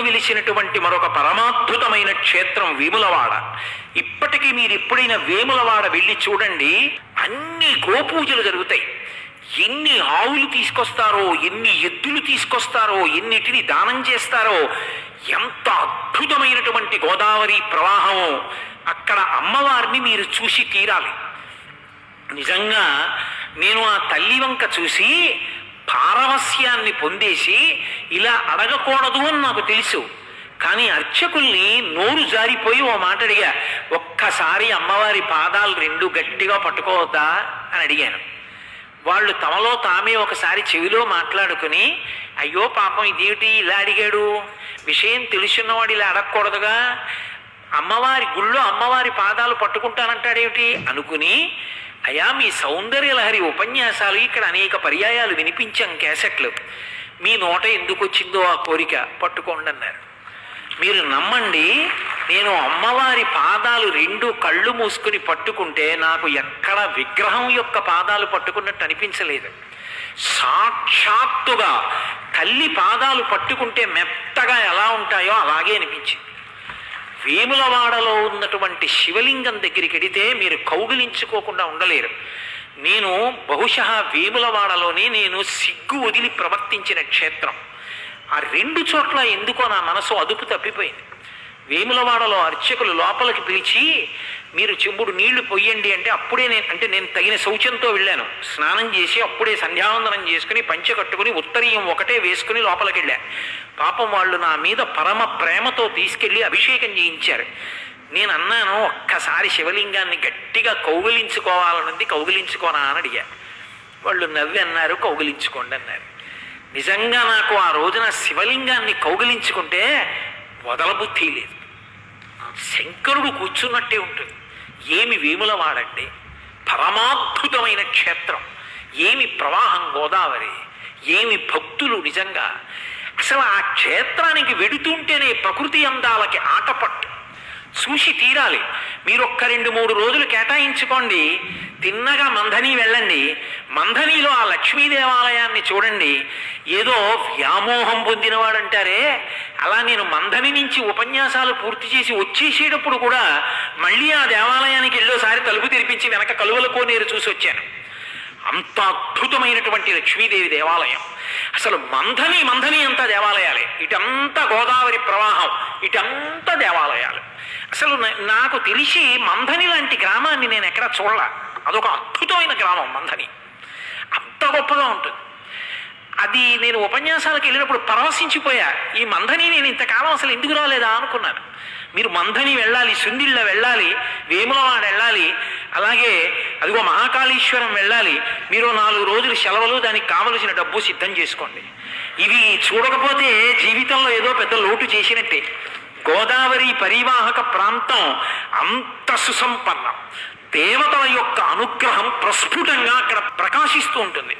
వెలిసినటువంటి మరొక పరమాద్భుతమైన క్షేత్రం వేములవాడ. ఇప్పటికీ మీరు ఎప్పుడైనా వేములవాడ వెళ్ళి చూడండి అన్ని గోపూజలు జరుగుతాయి. ఎన్ని ఆవులు తీసుకొస్తారో ఎన్ని ఎద్దులు తీసుకొస్తారో ఎన్నిటిని దానం చేస్తారో ఎంత అద్భుతమైనటువంటి గోదావరి ప్రవాహం అక్కడ అమ్మవారిని మీరు చూసి తీరాలి. నిజంగా నేను ఆ తల్లి వంక చూసి పారవస్యాన్ని పొందేసి ఇలా అడగకూడదు అని నాకు తెలుసు. కానీ అర్చకుల్ని నోరు జారిపోయి ఓ మాట అడిగా ఒక్కసారి అమ్మవారి పాదాలు రెండు గట్టిగా పట్టుకోవద్దా? అని అడిగాను. వాళ్ళు తమలో తామే ఒకసారి చెవిలో మాట్లాడుకుని అయ్యో పాపం ఇదేమిటి ఇలా అడిగాడు? విషయం తెలుసున్నవాడు ఇలా అడగకూడదుగా? అమ్మవారి గుళ్ళో అమ్మవారి పాదాలు పట్టుకుంటానంటాడేమిటి? అనుకుని అయా మీ సౌందర్యలహరి ఉపన్యాసాలు ఇక్కడ అనేక పర్యాయాలు వినిపించాం క్యాసెట్లు. మీ నోట ఎందుకు వచ్చిందో ఆ కోరిక పట్టుకోండి అన్నారు మీరు నమ్మండి నేను అమ్మవారి పాదాలు రెండు కళ్ళు మూసుకుని పట్టుకుంటే నాకు ఎక్కడ విగ్రహం యొక్క పాదాలు పట్టుకున్నట్టు అనిపించలేదు. సాక్షాత్తుగా తల్లి పాదాలు పట్టుకుంటే మెత్తగా ఎలా ఉంటాయో అలాగే అనిపించింది. వేములవాడలో ఉన్నటువంటి శివలింగం దగ్గరికి వెడితే మీరు కౌగిలించుకోకుండా ఉండలేరు. నేను బహుశా వేములవాడలోనే నేను సిగ్గు వదిలి ప్రవర్తించిన క్షేత్రం. ఆ రెండు చోట్ల ఎందుకో నా మనసు అదుపు తప్పిపోయింది. వేములవాడలో అర్చకులు లోపలికి పిలిచి మీరు చెంబుడు నీళ్ళు పొయ్యండి అంటే అప్పుడే నేను అంటే నేను తగిన శౌచంతో వెళ్ళాను. స్నానం చేసి అప్పుడే సంధ్యావందనం చేసుకుని పంచె కట్టుకుని ఉత్తరీయం ఒకటే వేసుకుని లోపలికి వెళ్ళా పాపం వాళ్ళు నా మీద పరమ ప్రేమతో తీసుకెళ్ళి అభిషేకం చేయించారు. నేను అన్నాను ఒక్కసారి శివలింగాన్ని గట్టిగా కౌగిలించుకోవాలనుంది కౌగిలించుకోనా అని అడిగా. వాళ్ళు నవ్వి అన్నారు కౌగిలించుకోండి అన్నారు. నిజంగా నాకు ఆ రోజున శివలింగాన్ని కౌగిలించుకుంటే వదలబుద్ధి లేదు. శంకరుడు కూర్చున్నట్టే ఉంటుంది. ఏమి వేముల వాడండి పరమాద్భుతమైన క్షేత్రం. ఏమి ప్రవాహం గోదావరి? ఏమి భక్తులు నిజంగా? అసలు ఆ క్షేత్రానికి వెడుతుంటేనే ప్రకృతి అందాలకి ఆటపట్టు. చూసి తీరాలి. మీరు ఒక్క రెండు మూడు రోజులు కేటాయించుకోండి. తిన్నగా మంధని వెళ్ళండి. మంధనిలో ఆ లక్ష్మీ దేవాలయాన్ని చూడండి. ఏదో వ్యామోహం పొందినవాడంటారే. అలా నేను మంధని నుంచి ఉపన్యాసాలు పూర్తి చేసి వచ్చేసేటప్పుడు కూడా మళ్ళీ ఆ దేవాలయానికి వెళ్ళోసారి తలుపు తెరిపించి వెనక కలువల కోనేరు చూసి వచ్చాను. అంత అద్భుతమైనటువంటి లక్ష్మీదేవి దేవాలయం. అసలు మంధని మంధని అంతా దేవాలయాలే. ఇటంతా గోదావరి ప్రవాహం. ఇటంతా దేవాలయాలు. అసలు నాకు తెలిసి మంధని లాంటి గ్రామాన్ని నేను ఎక్కడ చూడాల. అదొక అద్భుతమైన గ్రామం మంధని. అంత గొప్పగా ఉంటుంది. అది నేను ఉపన్యాసాలకు వెళ్ళినప్పుడు పరవశించిపోయా ఈ మంధని నేను ఇంతకాలం అసలు ఎందుకు రాలేదా అనుకున్నాను. మీరు మంధని వెళ్ళాలి సుందిళ్ళ వెళ్ళాలి వేములవాడ వెళ్ళాలి అలాగే అదిగో మహాకాళేశ్వరం వెళ్ళాలి. మీరు నాలుగు రోజులు సెలవులు దానికి కావలసిన డబ్బు సిద్ధం చేసుకోండి. ఇవి చూడకపోతే జీవితంలో ఏదో పెద్ద లోటు చేసినట్టే. గోదావరి పరివాహక ప్రాంతం అంత సుసంపన్నం. దేవతల యొక్క అనుగ్రహం ప్రస్ఫుటంగా అక్కడ ప్రకాశిస్తూ ఉంటుంది.